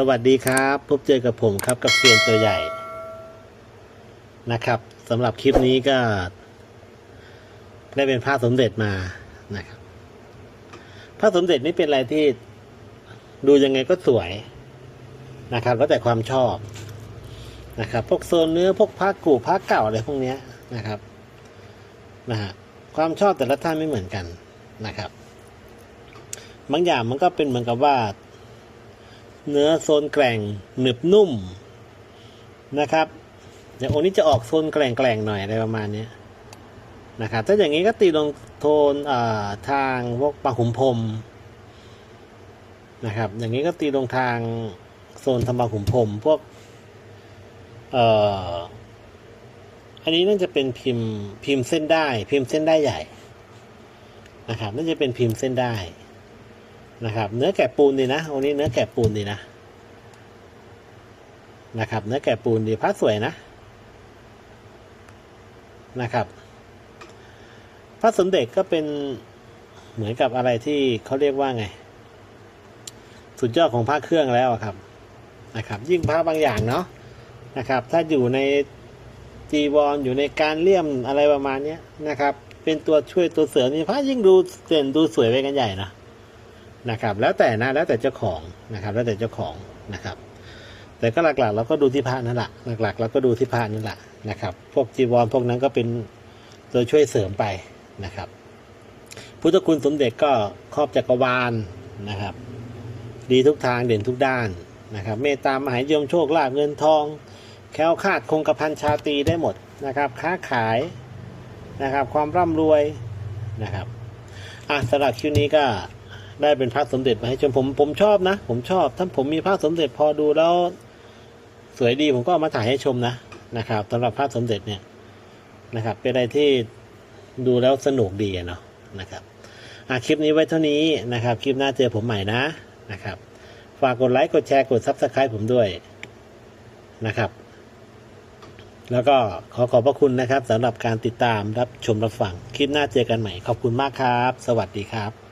สวัสดีครับ พบเจอกับผมครับกับเซียนตัวใหญ่นะครับสำหรับคลิปนี้ก็ ได้เป็นพระสมเด็จมานะครับพระสมเด็จนี่เป็นอะไรที่ดูยังไงก็สวยนะครับ แล้วแต่ความชอบนะครับ พวกโซนเนื้อพวกผ้ากู่ผ้าเก่าอะไรพวกเนี้ยนะครับนะฮะความชอบแต่ละท่านไม่เหมือนกันนะครับ บางอย่างมันก็เป็นเหมือนกับว่า เนื้อโซนแกร่งหนึบนุ่มนะครับอย่างองค์นี้จะออกโซนแกร่งแกร่งหน่อยอะไรประมาณนี้นะครับถ้าอย่างนี้ก็ตีลงโทนอ่าทางพวกปางขุมพรมนะครับ อย่างนี้ก็ตีลงทางโซนธรรมขุมพรมพวกเอ่ออันนี้น่าจะเป็นพิมพ์พิมพ์เส้นได้ พิมพ์เส้นได้ใหญ่นะครับน่าจะเป็นพิมพ์เส้นได้ นะครับเนื้อแกะปูนดีนะองนี้เนื้อแกะปูนดีนะนะครับ เนื้อแกะปูนดีพระสวยนะนะครับ พระสมเด็จก็เป็นเหมือนกับอะไรที่เขาเรียกว่าไง สุดยอดของพระเครื่องแล้วครับนะครับ ยิ่งพระบางอย่างเนาะนะครับ ถ้าอยู่ในจีวรออยู่ในการเลี่ยมอะไรประมาณเนี้ยนะครับ เป็นตัวช่วยตัวเสริมนี่พระยิ่งดูเด่นดูสวยไปกันใหญ่นะ นะครับ แล้วแต่นะแล้วแต่เจ้าของนะครับ แล้วแต่เจ้าของนะครับ แต่ก็หลักๆเราก็ดูที่พระนั่นแหละหลักๆเราก็ดูที่พระนั่นแหละนะครับ พวกจีวรพวกนั้นก็เป็นตัวช่วยเสริมไปนะครับ พุทธคุณสมเด็จก็ครอบจักรวาลนะครับ ดีทุกทางเด่นทุกด้านนะครับ เมตตามหายมโชคลาภเงินทอง แคล้วคลาดคงกระพันชาตีได้หมดนะครับ ค้าขายนะครับ ความร่ำรวยนะครับอะสำหรับคิวนี้ก็ ได้เป็นพระสมเด็จมาให้ชมผมผมชอบนะ ผมชอบ ถ้าผมมีพระสมเด็จพอดูแล้วสวยดีผมก็เอามาถ่ายให้ชมนะนะครับสำหรับพระสมเด็จเนี่ยนะครับ เป็นอะไรที่ดูแล้วสนุกดีเนาะนะครับอะคลิปนี้ไว้เท่านี้นะครับ คลิปหน้าเจอผมใหม่นะนะครับ ฝากกดไลค์กดแชร์กดซับสไคร b ์ผมด้วยนะครับ แล้วก็ขอขอบพระคุณนะครับสำหรับการติดตามรับชมรับฟัง คลิปหน้าเจอกันใหม่ ขอบคุณมากครับ สวัสดีครับ